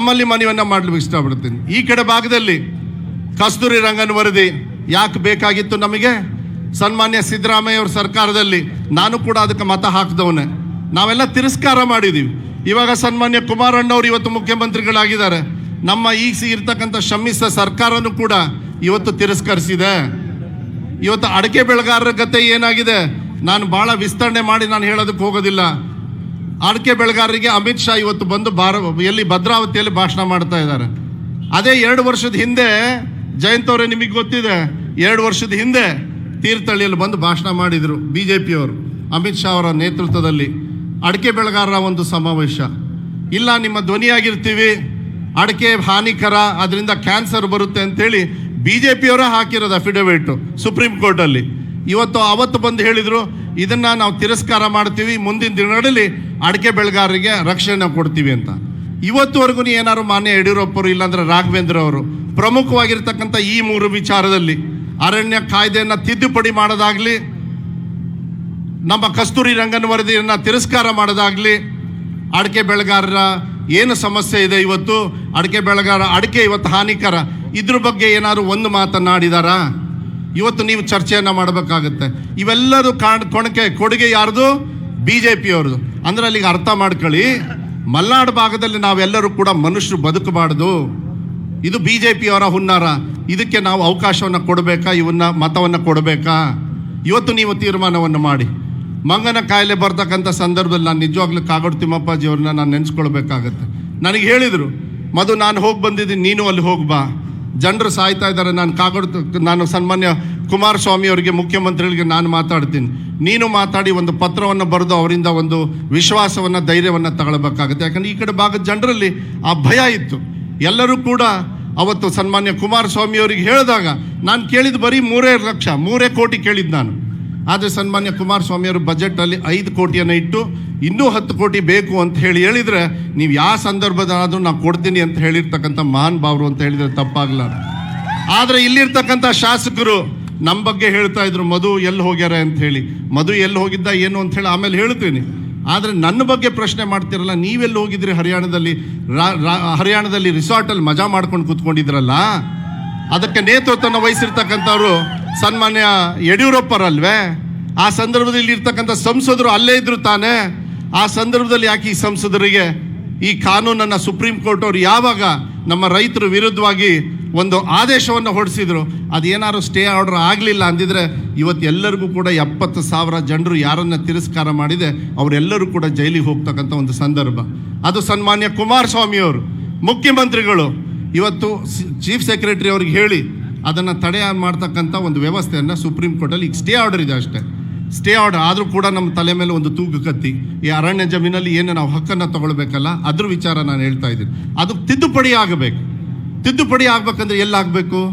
ನಮ್ಮಲ್ಲಿ ಮನವಿಯನ್ನ ಮಾಡಲು ಇಷ್ಟಪಡ್ತೀನಿ. ಈ ಕಡೆ ಭಾಗದಲ್ಲಿ ಕಸ್ತೂರಿ ರಂಗನ್ ವರದಿ ಯಾಕೆ ಬೇಕಾಗಿತ್ತು ನಮಗೆ? ಸನ್ಮಾನ್ಯ ಸಿದ್ದರಾಮಯ್ಯ ಅವ್ರ ಸರ್ಕಾರದಲ್ಲಿ ನಾನು ಕೂಡ ಅದಕ್ಕೆ ಮತ ಹಾಕಿದವನೇ. ನಾವೆಲ್ಲ ತಿರಸ್ಕಾರ ಮಾಡಿದೀವಿ. ಇವಾಗ ಸನ್ಮಾನ್ಯ ಕುಮಾರಣ್ಣವ್ರು ಇವತ್ತು ಮುಖ್ಯಮಂತ್ರಿಗಳಾಗಿದ್ದಾರೆ. ನಮ್ಮ ಈಗ ಇರ್ತಕ್ಕಂಥ ಶ್ರಮಿಸಿದ ಸರ್ಕಾರನೂ ಕೂಡ ಇವತ್ತು ತಿರಸ್ಕರಿಸಿದೆ. ಇವತ್ತು ಅಡಕೆ ಬೆಳೆಗಾರರ ಕತೆ ಏನಾಗಿದೆ? ನಾನು ಭಾಳ ವಿಸ್ತರಣೆ ಮಾಡಿ ನಾನು ಹೇಳೋದಕ್ಕೆ ಹೋಗೋದಿಲ್ಲ. ಅಡಕೆ ಬೆಳೆಗಾರರಿಗೆ ಅಮಿತ್ ಶಾ ಇವತ್ತು ಬಂದು ಭಾರ, ಎಲ್ಲಿ ಭದ್ರಾವತಿಯಲ್ಲಿ ಭಾಷಣ ಮಾಡ್ತಾ ಇದ್ದಾರೆ. ಅದೇ ಎರಡು ವರ್ಷದ ಹಿಂದೆ, ಜಯಂತ್ ಅವರೇ ನಿಮಗೆ ಗೊತ್ತಿದೆ, ಎರಡು ವರ್ಷದ ಹಿಂದೆ ತೀರ್ಥಹಳ್ಳಿಯಲ್ಲಿ ಬಂದು ಭಾಷಣ ಮಾಡಿದರು ಬಿ ಜೆ ಪಿಯವರು ಅಮಿತ್ ಶಾ ಅವರ ನೇತೃತ್ವದಲ್ಲಿ. ಅಡಕೆ ಬೆಳೆಗಾರರ ಒಂದು ಸಮಾವೇಶ. ಇಲ್ಲ, ನಿಮ್ಮ ಧ್ವನಿಯಾಗಿರ್ತೀವಿ ಅಡಕೆ ಹಾನಿಕರ ಅದರಿಂದ ಕ್ಯಾನ್ಸರ್ ಬರುತ್ತೆ ಅಂತೇಳಿ ಬಿ ಜೆ ಪಿಯವರೇ ಹಾಕಿರೋದು ಅಫಿಡವಿಟು ಸುಪ್ರೀಂ ಕೋರ್ಟಲ್ಲಿ. ಇವತ್ತು ಅವತ್ತು ಬಂದು ಹೇಳಿದ್ರು ಇದನ್ನ ನಾವು ತಿರಸ್ಕಾರ ಮಾಡ್ತೀವಿ, ಮುಂದಿನ ದಿನಗಳಲ್ಲಿ ಅಡಿಕೆ ಬೆಳೆಗಾರರಿಗೆ ರಕ್ಷಣೆ ಕೊಡ್ತೀವಿ ಅಂತ. ಇವತ್ತುವರೆಗೂ ಏನಾದ್ರು ಮಾನ್ಯ ಯಡಿಯೂರಪ್ಪರು ಇಲ್ಲಾಂದ್ರೆ ರಾಘವೇಂದ್ರ ಅವರು ಪ್ರಮುಖವಾಗಿರ್ತಕ್ಕಂಥ ಈ ಮೂರು ವಿಚಾರದಲ್ಲಿ ಅರಣ್ಯ ಕಾಯ್ದೆಯನ್ನ ತಿದ್ದುಪಡಿ ಮಾಡೋದಾಗಲಿ, ನಮ್ಮ ಕಸ್ತೂರಿ ರಂಗನ ವರದಿಯನ್ನು ತಿರಸ್ಕಾರ ಮಾಡೋದಾಗಲಿ, ಅಡಿಕೆ ಬೆಳೆಗಾರರ ಏನು ಸಮಸ್ಯೆ ಇದೆ ಇವತ್ತು, ಅಡಿಕೆ ಬೆಳೆಗಾರ ಅಡಿಕೆ ಇವತ್ತು ಹಾನಿಕರ, ಇದ್ರ ಬಗ್ಗೆ ಏನಾದರೂ ಒಂದು ಮಾತನಾಡಿದಾರಾ ಇವತ್ತು ನೀವು ಚರ್ಚೆಯನ್ನ ಮಾಡಬೇಕಾಗುತ್ತೆ. ಇವೆಲ್ಲರೂ ಕಾಣ್ ಕೊಣಕೆ, ಕೊಡುಗೆ ಯಾರ್ದು? ಬಿ ಜೆ ಪಿಯವ್ರದ್ದು ಅಂದ್ರೆ ಅಲ್ಲಿಗೆ ಅರ್ಥ ಮಾಡ್ಕೊಳ್ಳಿ, ಮಲ್ನಾಡು ಭಾಗದಲ್ಲಿ ನಾವೆಲ್ಲರೂ ಕೂಡ ಮನುಷ್ಯರು ಬದುಕಬಾರ್ದು. ಇದು ಬಿ ಜೆ ಪಿಯವರ ಹುನ್ನಾರ. ಇದಕ್ಕೆ ನಾವು ಅವಕಾಶವನ್ನು ಕೊಡಬೇಕಾ? ಇವನ್ನ, ಮತವನ್ನು ಕೊಡಬೇಕಾ? ಇವತ್ತು ನೀವು ತೀರ್ಮಾನವನ್ನು ಮಾಡಿ. ಮಂಗನ ಕಾಯಿಲೆ ಬರ್ತಕ್ಕಂಥ ಸಂದರ್ಭದಲ್ಲಿ ನಾನು ನಿಜವಾಗ್ಲೂ ಕಾಗೋಡು ತಿಮ್ಮಪ್ಪಾಜಿ ಅವ್ರನ್ನ ನಾನು ನೆನೆಸ್ಕೊಳ್ಬೇಕಾಗತ್ತೆ. ನನಗೆ ಹೇಳಿದರು ಮದು ನಾನು ಹೋಗಿ ಬಂದಿದ್ದೀನಿ, ನೀನು ಅಲ್ಲಿ ಹೋಗಿ ಬಾ. ಜನರು ಸಾಯ್ತಾ ಇದ್ದಾರೆ. ನಾನು ಕಾಗೋಡ್ ನಾನು ಸನ್ಮಾನ್ಯ ಕುಮಾರಸ್ವಾಮಿ ಅವರಿಗೆ, ಮುಖ್ಯಮಂತ್ರಿಗಳಿಗೆ ನಾನು ಮಾತಾಡ್ತೀನಿ. ನೀನು ಮಾತಾಡಿ ಒಂದು ಪತ್ರವನ್ನು ಬರೆದು ಅವರಿಂದ ಒಂದು ವಿಶ್ವಾಸವನ್ನು, ಧೈರ್ಯವನ್ನು ತಗೊಳ್ಬೇಕಾಗುತ್ತೆ. ಯಾಕಂದ್ರೆ ಈ ಕಡೆ ಭಾಗದ ಜನರಲ್ಲಿ ಆ ಭಯ ಇತ್ತು. ಎಲ್ಲರೂ ಕೂಡ ಅವತ್ತು ಸನ್ಮಾನ್ಯ ಕುಮಾರಸ್ವಾಮಿ ಅವರಿಗೆ ಹೇಳಿದಾಗ, ನಾನು ಕೇಳಿದ ಬರೀ ಮೂರೇ ಲಕ್ಷ, ಮೂರೇ ಕೋಟಿ ಕೇಳಿದ್ದು ನಾನು. ಆದರೆ ಸನ್ಮಾನ್ಯ ಕುಮಾರಸ್ವಾಮಿ ಅವರು ಬಜೆಟಲ್ಲಿ ಐದು ಕೋಟಿಯನ್ನು ಇಟ್ಟು ಇನ್ನೂ ಹತ್ತು ಕೋಟಿ ಬೇಕು ಅಂತ ಹೇಳಿ ಹೇಳಿದರೆ ನೀವು ಯಾವ ಸಂದರ್ಭದಾದರೂ ನಾನು ಕೊಡ್ತೀನಿ ಅಂತ ಹೇಳಿರ್ತಕ್ಕಂಥ ಮಹಾನ್ ಭಾವರು ಅಂತ ಹೇಳಿದರೆ ತಪ್ಪಾಗಲ್ಲ ಆದರೆ ಇಲ್ಲಿರ್ತಕ್ಕಂಥ ಶಾಸಕರು ನಮ್ಮ ಬಗ್ಗೆ ಹೇಳ್ತಾ ಇದ್ರು, ಮಧು ಎಲ್ಲಿ ಹೋಗ್ಯಾರ? ಅಂತ ಹೇಳಿ. ಮಧು ಎಲ್ಲಿ ಹೋಗಿದ್ದ, ಏನು ಅಂತ ಹೇಳಿ ಆಮೇಲೆ ಹೇಳ್ತೀನಿ. ಆದರೆ ನನ್ನ ಬಗ್ಗೆ ಪ್ರಶ್ನೆ ಮಾಡ್ತಿರಲ್ಲ ನೀವೆಲ್ಲಿ ಹೋಗಿದ್ರಿ ಹರಿಯಾಣದಲ್ಲಿ? ಹರಿಯಾಣದಲ್ಲಿ ರಿಸಾರ್ಟಲ್ಲಿ ಮಜಾ ಮಾಡ್ಕೊಂಡು ಕೂತ್ಕೊಂಡಿದ್ರಲ್ಲ? ಅದಕ್ಕೆ ನೇತೃತ್ವನ ವಹಿಸಿರ್ತಕ್ಕಂಥವ್ರು ಸನ್ಮಾನ್ಯ ಯಡಿಯೂರಪ್ಪರಲ್ವೇ? ಆ ಸಂದರ್ಭದಲ್ಲಿ ಇರ್ತಕ್ಕಂಥ ಸಂಸದರು ಅಲ್ಲೇ ಇದ್ರು ತಾನೇ? ಆ ಸಂದರ್ಭದಲ್ಲಿ ಯಾಕೆ ಈ ಸಂಸದರಿಗೆ ಈ ಕಾನೂನನ್ನು ಸುಪ್ರೀಂ ಕೋರ್ಟ್ ಅವರು ಯಾವಾಗ ನಮ್ಮ ರೈತರ ವಿರುದ್ಧವಾಗಿ ಒಂದು ಆದೇಶವನ್ನು ಹೊರಡಿಸಿದ್ರು? ಅದೇನಾದ್ರು ಸ್ಟೇ ಆರ್ಡರ್ ಆಗಲಿಲ್ಲ ಅಂದಿದ್ರೆ ಇವತ್ತು ಎಲ್ಲರಿಗೂ ಕೂಡ ಎಪ್ಪತ್ತು ಸಾವಿರ ಜನರು ಯಾರನ್ನ ತಿರಸ್ಕಾರ ಮಾಡಿದೆ, ಅವರೆಲ್ಲರೂ ಕೂಡ ಜೈಲಿಗೆ ಹೋಗ್ತಕ್ಕಂಥ ಒಂದು ಸಂದರ್ಭ. ಅದು ಸನ್ಮಾನ್ಯ ಕುಮಾರಸ್ವಾಮಿಯವರು, ಮುಖ್ಯಮಂತ್ರಿಗಳು. ಇವತ್ತು ಚೀಫ್ ಸೆಕ್ರೆಟರಿ ಅವ್ರಿಗೆ ಹೇಳಿ ಅದನ್ನು ತಡೆ ಮಾಡ್ತಕ್ಕಂಥ ಒಂದು ವ್ಯವಸ್ಥೆಯನ್ನು ಸುಪ್ರೀಂ ಕೋರ್ಟಲ್ಲಿ ಈಗ ಸ್ಟೇ ಆರ್ಡರ್ ಇದೆ ಅಷ್ಟೇ. ಸ್ಟೇ ಆರ್ಡರ್ ಆದರೂ ಕೂಡ ನಮ್ಮ ತಲೆ ಮೇಲೆ ಒಂದು ತೂಗು ಕತ್ತಿ, ಈ ಅರಣ್ಯ ಜಮೀನಲ್ಲಿ ಏನು ನಾವು ಹಕ್ಕನ್ನು ತಗೊಳ್ಬೇಕಲ್ಲ, ಅದ್ರ ವಿಚಾರ ನಾನು ಹೇಳ್ತಾ ಇದ್ದೀನಿ. ಅದು ತಿದ್ದುಪಡಿ ಆಗಬೇಕು. ತಿದ್ದುಪಡಿ ಆಗಬೇಕಂದ್ರೆ ಎಲ್ಲಾಗಬೇಕು?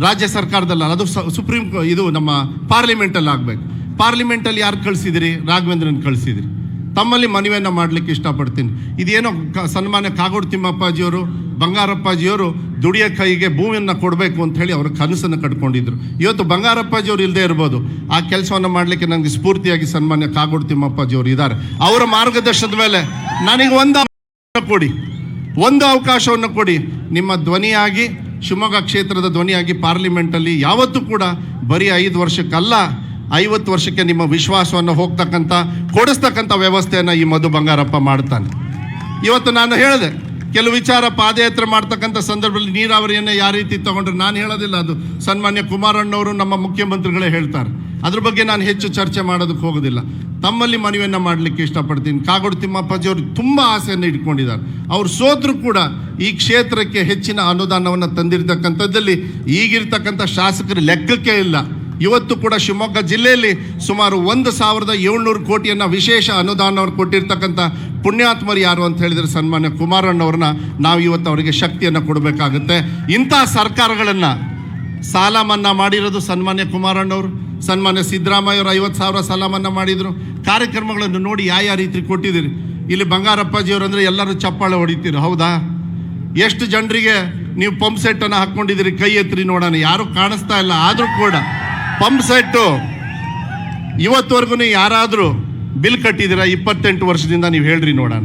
ರಾಜ್ಯ ಸರ್ಕಾರದಲ್ಲ, ಅದು ಸುಪ್ರೀಂ ಇದು ನಮ್ಮ ಪಾರ್ಲಿಮೆಂಟಲ್ಲಿ ಆಗಬೇಕು. ಪಾರ್ಲಿಮೆಂಟಲ್ಲಿ ಯಾರು ಕಳಿಸಿದಿರಿ? ರಾಘವೇಂದ್ರನ್ ಕಳಿಸಿದಿರಿ. ತಮ್ಮಲ್ಲಿ ಮನವಿಯನ್ನು ಮಾಡಲಿಕ್ಕೆ ಇಷ್ಟಪಡ್ತೀನಿ. ಇದೇನೋ ಕ- ಸನ್ಮಾನ್ಯ ಕಾಗೋಡು ತಿಮ್ಮಪ್ಪಾಜಿಯವರು, ಬಂಗಾರಪ್ಪಾಜಿಯವರು ದುಡಿಯ ಕೈಗೆ ಭೂಮಿಯನ್ನು ಕೊಡಬೇಕು ಅಂತ ಹೇಳಿ ಅವರ ಕನಸನ್ನು ಕಟ್ಕೊಂಡಿದ್ರು. ಇವತ್ತು ಬಂಗಾರಪ್ಪಾಜಿಯವರು ಇಲ್ಲದೆ ಇರ್ಬೋದು. ಆ ಕೆಲಸವನ್ನು ಮಾಡಲಿಕ್ಕೆ ನನಗೆ ಸ್ಫೂರ್ತಿಯಾಗಿ ಸನ್ಮಾನ್ಯ ಕಾಗೋಡು ತಿಮ್ಮಪ್ಪಾಜಿಯವರು ಇದ್ದಾರೆ ಅವರ ಮಾರ್ಗದರ್ಶನದ ಮೇಲೆ ನನಗೆ ಒಂದು ಕೊಡಿ. ಒಂದು ಅವಕಾಶವನ್ನು ಕೊಡಿ. ನಿಮ್ಮ ಧ್ವನಿಯಾಗಿ, ಶಿವಮೊಗ್ಗ ಕ್ಷೇತ್ರದ ಧ್ವನಿಯಾಗಿ ಪಾರ್ಲಿಮೆಂಟಲ್ಲಿ ಯಾವತ್ತೂ ಕೂಡ ಬರೀ ಐದು ವರ್ಷಕ್ಕಲ್ಲ, ಐವತ್ತು ವರ್ಷಕ್ಕೆ ನಿಮ್ಮ ವಿಶ್ವಾಸವನ್ನು ಹೋಗ್ತಕ್ಕಂಥ, ಕೊಡಿಸ್ತಕ್ಕಂಥ ವ್ಯವಸ್ಥೆಯನ್ನು ಈ ಮಧು ಬಂಗಾರಪ್ಪ ಮಾಡ್ತಾನೆ. ಇವತ್ತು ನಾನು ಹೇಳಿದೆ ಕೆಲವು ವಿಚಾರ ಪಾದಯಾತ್ರೆ ಮಾಡ್ತಕ್ಕಂಥ ಸಂದರ್ಭದಲ್ಲಿ ನೀರಾವರಿಯನ್ನು ಯಾವ ರೀತಿ ತಗೊಂಡ್ರೆ ನಾನು ಹೇಳೋದಿಲ್ಲ ಅದು. ಸನ್ಮಾನ್ಯ ಕುಮಾರಣ್ಣವರು ನಮ್ಮ ಮುಖ್ಯಮಂತ್ರಿಗಳೇ ಹೇಳ್ತಾರೆ. ಅದ್ರ ಬಗ್ಗೆ ನಾನು ಹೆಚ್ಚು ಚರ್ಚೆ ಮಾಡೋದಕ್ಕೆ ಹೋಗೋದಿಲ್ಲ. ತಮ್ಮಲ್ಲಿ ಮನವಿಯನ್ನು ಮಾಡಲಿಕ್ಕೆ ಇಷ್ಟಪಡ್ತೀನಿ. ಕಾಗೋಡು ತಿಮ್ಮಪ್ಪಾಜಿ ಅವರು ತುಂಬ ಆಸೆಯನ್ನು ಇಟ್ಕೊಂಡಿದ್ದಾರೆ. ಅವ್ರು ಸೋತರು ಕೂಡ ಈ ಕ್ಷೇತ್ರಕ್ಕೆ ಹೆಚ್ಚಿನ ಅನುದಾನವನ್ನು ತಂದಿರತಕ್ಕಂಥದ್ದಲ್ಲಿ ಈಗಿರ್ತಕ್ಕಂಥ ಶಾಸಕರ ಲೆಕ್ಕಕ್ಕೆ ಇಲ್ಲ. ಇವತ್ತು ಕೂಡ ಶಿವಮೊಗ್ಗ ಜಿಲ್ಲೆಯಲ್ಲಿ ಸುಮಾರು ಒಂದು ಸಾವಿರದ ಏಳ್ನೂರು ಕೋಟಿಯನ್ನು ವಿಶೇಷ ಅನುದಾನವನ್ನು ಕೊಟ್ಟಿರ್ತಕ್ಕಂಥ ಪುಣ್ಯಾತ್ಮರು ಯಾರು ಅಂತ ಹೇಳಿದರೆ ಸನ್ಮಾನ್ಯ ಕುಮಾರಣ್ಣವ್ರನ್ನ ನಾವು ಇವತ್ತು ಅವರಿಗೆ ಶಕ್ತಿಯನ್ನು ಕೊಡಬೇಕಾಗುತ್ತೆ. ಇಂಥ ಸರ್ಕಾರಗಳನ್ನು ಸಾಲ ಮನ್ನಾ ಮಾಡಿರೋದು ಸನ್ಮಾನ್ಯ ಕುಮಾರಣ್ಣವರು, ಸನ್ಮಾನ್ಯ ಸಿದ್ದರಾಮಯ್ಯ ಅವರು ಐವತ್ತು ಸಾವಿರ ಸಾಲ ಮನ್ನಾ ಮಾಡಿದರು. ಕಾರ್ಯಕ್ರಮಗಳನ್ನು ನೋಡಿ ಯಾವ ಯಾವ ರೀತಿ ಕೊಟ್ಟಿದ್ದೀರಿ? ಇಲ್ಲಿ ಬಂಗಾರಪ್ಪಾಜಿಯವರು ಅಂದರೆ ಎಲ್ಲರೂ ಚಪ್ಪಾಳೆ ಹೊಡಿತೀರಿ? ಹೌದಾ? ಎಷ್ಟು ಜನರಿಗೆ ನೀವು ಪಂಪ್ ಸೆಟ್ಟನ್ನು ಹಾಕ್ಕೊಂಡಿದ್ದೀರಿ ಕೈ ಎತ್ತರಿ ನೋಡೋಣ. ಯಾರು ಕಾಣಿಸ್ತಾ ಇಲ್ಲ, ಆದರೂ ಕೂಡ ಪಂಪ್ ಸೆಟ್ಟು. ಇವತ್ತುವರೆಗೂ ಯಾರಾದರೂ ಬಿಲ್ ಕಟ್ಟಿದ್ದೀರಾ? ಇಪ್ಪತ್ತೆಂಟು ವರ್ಷದಿಂದ ನೀವು ಹೇಳ್ರಿ ನೋಡೋಣ.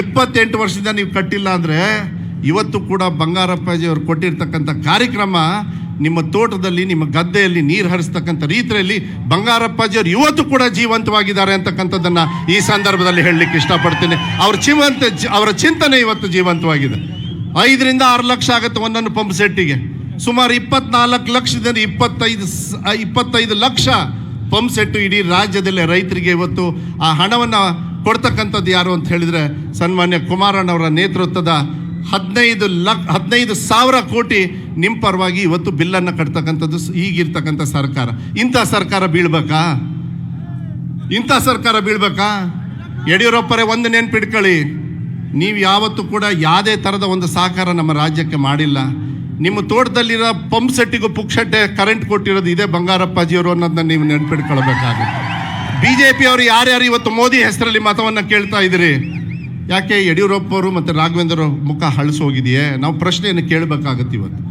ಇಪ್ಪತ್ತೆಂಟು ವರ್ಷದಿಂದ ನೀವು ಕಟ್ಟಿಲ್ಲ ಅಂದರೆ ಇವತ್ತು ಕೂಡ ಬಂಗಾರಪ್ಪಾಜಿ ಅವರು ಕೊಟ್ಟಿರ್ತಕ್ಕಂಥ ಕಾರ್ಯಕ್ರಮ ನಿಮ್ಮ ತೋಟದಲ್ಲಿ, ನಿಮ್ಮ ಗದ್ದೆಯಲ್ಲಿ ನೀರು ಹರಿಸ್ತಕ್ಕಂಥ ರೀತಿಯಲ್ಲಿ ಬಂಗಾರಪ್ಪಾಜಿಯವರು ಇವತ್ತು ಕೂಡ ಜೀವಂತವಾಗಿದ್ದಾರೆ ಅಂತಕ್ಕಂಥದ್ದನ್ನು ಈ ಸಂದರ್ಭದಲ್ಲಿ ಹೇಳಲಿಕ್ಕೆ ಇಷ್ಟಪಡ್ತೇನೆ. ಅವ್ರ ಜೀವಂತ ಅವರ ಚಿಂತನೆ ಇವತ್ತು ಜೀವಂತವಾಗಿದೆ. ಐದರಿಂದ ಆರು ಲಕ್ಷ ಆಗುತ್ತೆ ಒಂದೊಂದು ಪಂಪ್ ಸೆಟ್ಟಿಗೆ. ಸುಮಾರು ಇಪ್ಪತ್ನಾಲ್ಕು ಲಕ್ಷದಿಂದ ಇಪ್ಪತ್ತೈದು ಇಪ್ಪತ್ತೈದು ಲಕ್ಷ ಪಂಪ್ ಸೆಟ್ಟು ಇಡೀ ರಾಜ್ಯದಲ್ಲಿ ರೈತರಿಗೆ ಇವತ್ತು ಆ ಹಣವನ್ನು ಕೊಡ್ತಕ್ಕಂಥದ್ದು ಯಾರು ಅಂತ ಹೇಳಿದರೆ ಸನ್ಮಾನ್ಯ ಕುಮಾರಣ್ಣವರ ನೇತೃತ್ವದ ಹದಿನೈದು ಲಕ್, ಹದಿನೈದು ಸಾವಿರ ಕೋಟಿ ನಿಮ್ಮ ಪರವಾಗಿ ಇವತ್ತು ಬಿಲ್ಲನ್ನು ಕಟ್ತಕ್ಕಂಥದ್ದು ಈಗಿರ್ತಕ್ಕಂಥ ಸರ್ಕಾರ. ಇಂಥ ಸರ್ಕಾರ ಬೀಳ್ಬೇಕಾ? ಇಂಥ ಸರ್ಕಾರ ಬೀಳ್ಬೇಕಾ? ಯಡಿಯೂರಪ್ಪರೇ ಒಂದು ನೆನ್ಪಿಟ್ಕೊಳ್ಳಿ. ನೀವು ಯಾವತ್ತೂ ಕೂಡ ಯಾವುದೇ ಥರದ ಒಂದು ಸಹಕಾರ ನಮ್ಮ ರಾಜ್ಯಕ್ಕೆ ಮಾಡಿಲ್ಲ. ನಿಮ್ಮ ತೋಟದಲ್ಲಿರೋ ಪಂಪ್ ಸೆಟ್ಟಿಗೂ ಪುಕ್ಷಟ್ಟೆ ಕರೆಂಟ್ ಕೊಟ್ಟಿರೋದು ಇದೇ ಬಂಗಾರಪ್ಪಾಜಿಯವರು ಅನ್ನೋದನ್ನ ನೀವು ನೆನ್ಪಿಟ್ಕೊಳ್ಬೇಕಾಗುತ್ತೆ. ಬಿ ಜೆ ಪಿಯವರು ಯಾರ್ಯಾರು ಇವತ್ತು ಮೋದಿ ಹೆಸರಲ್ಲಿ ಮತವನ್ನು ಕೇಳ್ತಾ ಇದ್ದೀರಿ? ಯಾಕೆ ಯಡಿಯೂರಪ್ಪ ಅವರು ಮತ್ತು ರಾಘವೇಂದ್ರ ಅವ್ರ ಮುಖ ಹಳಸೋಗಿದೆಯೇ? ನಾವು ಪ್ರಶ್ನೆಯನ್ನು ಕೇಳಬೇಕಾಗತ್ತೆ ಇವತ್ತು.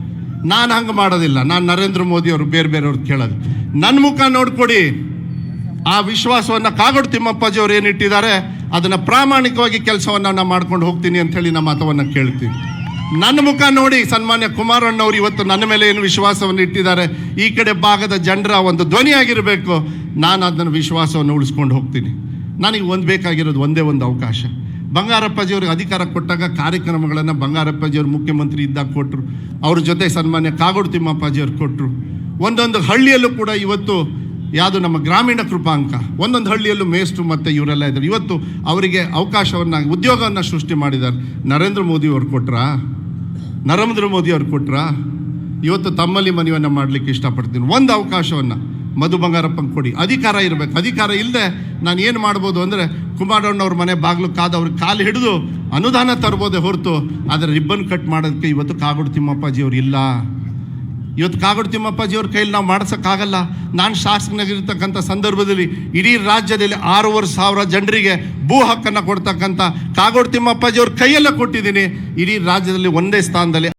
ನಾನು ಹಂಗೆ ಮಾಡೋದಿಲ್ಲ. ನಾನು ನರೇಂದ್ರ ಮೋದಿ ಅವರು ಬೇರೆ ಬೇರೆಯವ್ರು ಕೇಳೋದು. ನನ್ನ ಮುಖ ನೋಡ್ಕೊಡಿ. ಆ ವಿಶ್ವಾಸವನ್ನು ಕಾಗೋಡು ತಿಮ್ಮಪ್ಪಾಜಿ ಅವ್ರು ಏನಿಟ್ಟಿದ್ದಾರೆ ಅದನ್ನು ಪ್ರಾಮಾಣಿಕವಾಗಿ ಕೆಲಸವನ್ನು ನಾನು ಮಾಡ್ಕೊಂಡು ಹೋಗ್ತೀನಿ ಅಂತ ಹೇಳಿ ನಮ್ಮ ಮತವನ್ನು ಕೇಳ್ತೀನಿ ನನ್ನ ಮುಖ ನೋಡಿ ಸನ್ಮಾನ್ಯ ಕುಮಾರಣ್ಣವ್ರು ಇವತ್ತು ನನ್ನ ಮೇಲೆ ಏನು ವಿಶ್ವಾಸವನ್ನು ಇಟ್ಟಿದ್ದಾರೆ? ಈ ಕಡೆ ಭಾಗದ ಜನರ ಒಂದು ಧ್ವನಿಯಾಗಿರಬೇಕು. ನಾನು ಅದನ್ನು ವಿಶ್ವಾಸವನ್ನು ಉಳಿಸ್ಕೊಂಡು ಹೋಗ್ತೀನಿ. ನನಗೆ ಒಂದು ಬೇಕಾಗಿರೋದು ಒಂದೇ ಒಂದು ಅವಕಾಶ. ಬಂಗಾರಪ್ಪಾಜಿಯವ್ರಿಗೆ ಅಧಿಕಾರ ಕೊಟ್ಟಾಗ ಕಾರ್ಯಕ್ರಮಗಳನ್ನು ಬಂಗಾರಪ್ಪಾಜಿಯವರು ಮುಖ್ಯಮಂತ್ರಿ ಇದ್ದಾಗ ಕೊಟ್ಟರು ಅವ್ರ ಜೊತೆ ಸನ್ಮಾನ್ಯ ಕಾಗೋಡು ತಿಮ್ಮಪ್ಪಾಜಿಯವ್ರು ಕೊಟ್ಟರು ಒಂದೊಂದು ಹಳ್ಳಿಯಲ್ಲೂ ಕೂಡ ಇವತ್ತು ಯಾವುದು ನಮ್ಮ ಗ್ರಾಮೀಣ ಕೃಪಾಂಕ, ಒಂದೊಂದು ಹಳ್ಳಿಯಲ್ಲೂ ಮೇಷ್ಟ್ರು ಮತ್ತು ಇವರೆಲ್ಲ ಇದ್ದಾರೆ. ಇವತ್ತು ಅವರಿಗೆ ಅವಕಾಶವನ್ನು, ಉದ್ಯೋಗವನ್ನು ಸೃಷ್ಟಿ ಮಾಡಿದ್ದಾರೆ. ನರೇಂದ್ರ ಮೋದಿ ಅವ್ರು ಕೊಟ್ರಾ? ನರೇಂದ್ರ ಮೋದಿ ಅವ್ರು ಕೊಟ್ರಾ? ಇವತ್ತು ತಮ್ಮಲ್ಲಿ ಮನವಿಯನ್ನು ಮಾಡಲಿಕ್ಕೆ ಇಷ್ಟಪಡ್ತೀನಿ. ಒಂದು ಅವಕಾಶವನ್ನು ಮಧು ಬಂಗಾರಪ್ಪಂಗೆ ಕೊಡಿ. ಅಧಿಕಾರ ಇರಬೇಕು. ಅಧಿಕಾರ ಇಲ್ಲದೆ ನಾನು ಏನು ಮಾಡ್ಬೋದು ಅಂದರೆ ಕುಮಾರಣ್ಣವ್ರ ಮನೆ ಬಾಗಿಲು ಕಾದು ಅವ್ರಿಗೆ ಕಾಲು ಹಿಡಿದು ಅನುದಾನ ತರ್ಬೋದೇ ಹೊರತು, ಆದರೆ ರಿಬ್ಬನ್ ಕಟ್ ಮಾಡೋದಕ್ಕೆ ಇವತ್ತು ಕಾಗೋಡು ತಿಮ್ಮಪ್ಪಾಜಿ ಅವರು ಇಲ್ಲ. ಇವತ್ತು ಕಾಗೋಡು ತಿಮ್ಮಪ್ಪಾಜಿ ಅವ್ರ ಕೈಯಲ್ಲಿ ನಾವು ಮಾಡಿಸೋಕ್ಕಾಗಲ್ಲ. ನಾನು ಶಾಸಕನಾಗಿರ್ತಕ್ಕಂಥ ಸಂದರ್ಭದಲ್ಲಿ ಇಡೀ ರಾಜ್ಯದಲ್ಲಿ ಆರೂವರೆ ಸಾವಿರ ಜನರಿಗೆ ಭೂ ಹಕ್ಕನ್ನು ಕೊಡ್ತಕ್ಕಂಥ ಕಾಗೋಡು ತಿಮ್ಮಪ್ಪಾಜಿ ಅವ್ರ ಕೈಯಲ್ಲೇ ಕೊಟ್ಟಿದ್ದೀನಿ. ಇಡೀ ರಾಜ್ಯದಲ್ಲಿ ಒಂದೇ ಸ್ಥಾನದಲ್ಲಿ